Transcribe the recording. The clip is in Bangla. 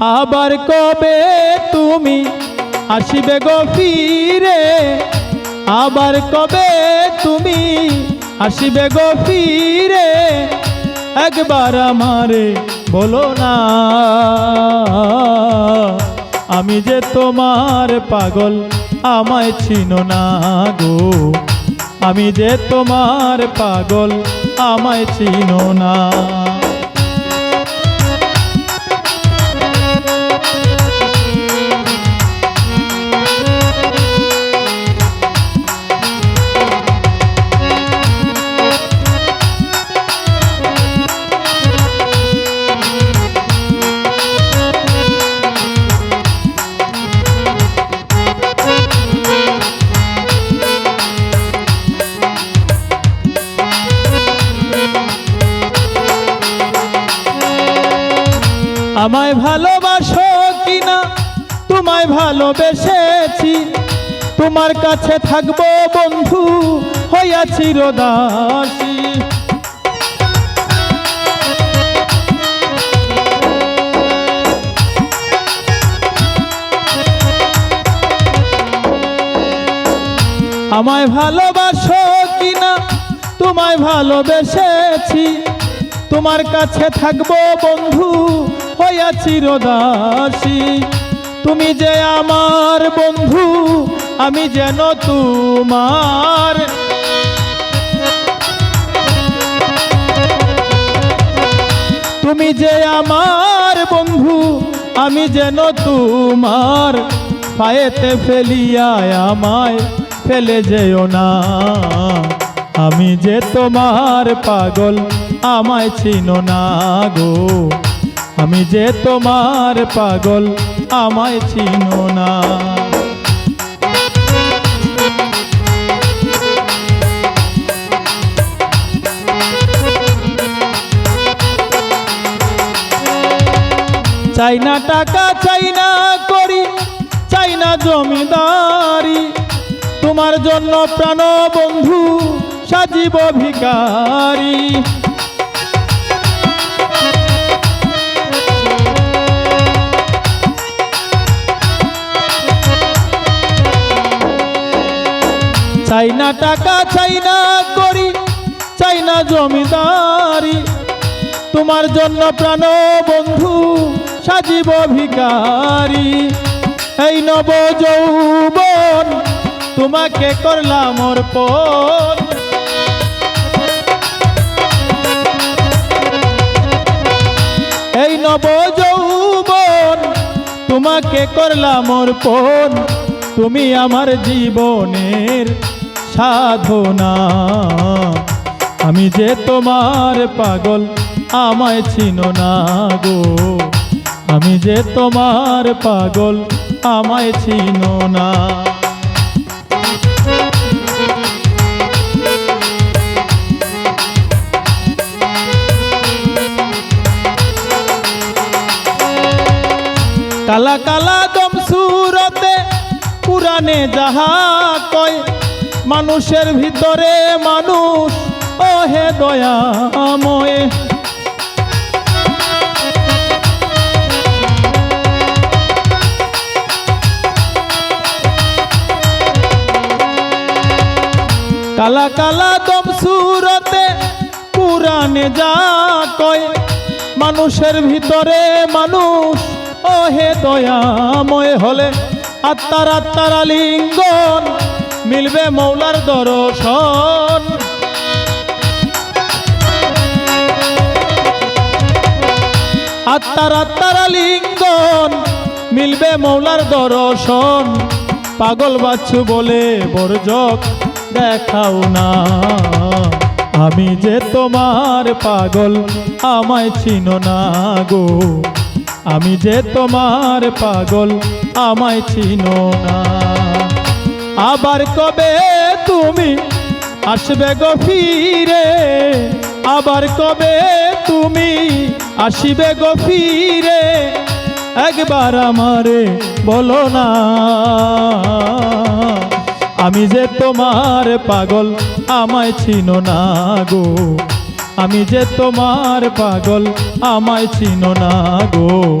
আবার কবে তুমি আসিবে গো ফিরে? আবার কবে তুমি আসিবে গো ফিরে? একবার আমারে বলো না। আমি যে তোমার পাগল, আমায় চিনো না গো। আমি যে তোমার পাগল, আমায় চিনো না। আমায় ভালোবাসো কিনা? তোমায় ভালোবেসেছি। তোমার কাছে থাকব বন্ধু, হইয়া চিরদাসী। আমায় ভালোবাসো কিনা? তোমায় ভালোবেসেছি। তোমার কাছে থাকব বন্ধু চিরদাসী। তুমি যে আমার বন্ধু, আমি যেন তোমার। তুমি যে আমার বন্ধু, আমি যেন তোমার। পায়েতে ফেলিয়া আমায় ফেলে যেও না। আমি যে তোমার পাগল, আমায় চিনো না গো। আমি যে তোমার পাগল, আমায় চিনো না। চাই না টাকা, চাই না করি, চাই না জমিদারি। তোমার জন্য প্রাণ বন্ধু সাজিব ভিকারি চাই না টাকা চাই না করি চাই না জমিদারি। তোমার জন্য প্রাণ বন্ধু সাজিব ভিকারি এই নব যৌবন তোমাকে করলাম অর্পণ। এই নব যৌবন তোমাকে করলাম অর্পণ। তুমি আমার জীবনের সাধনা। আমি যে তোমার পাগল, আমায় চিনো না গো। আমি যে তোমার পাগল, আমায় চিনো না। কালা কালা দম সুরতে পুরানে যাহা কয় মানুষের ভিতরে মানুষ ও হে দয়াময়। কালা কালা দম সুরতে পুরানে যা কয়, মানুষের ভিতরে মানুষ ও হে দয়াময় হলে আত্মার আত্মার লিঙ্গন মিলবে মৌলার দর্শন। আত্মার আত্মার লিঙ্গন, মিলবে মৌলার দর্শন। পাগল বাচ্চু বলে বরজক দেখাও না। আমি যে তোমার পাগল, আমায় চিনো না গো। আমি যে তোমার পাগল, আমায় চিনো না। আবার কবে তুমি আসবে গো ফিরে? আবার কবে তুমি আসিবে গো ফিরে? একবার আমারে বলো না। আমি যে তোমার পাগল, আমায় চিনো না গো। আমি যে তোমার পাগল, আমায় চিনো না গো।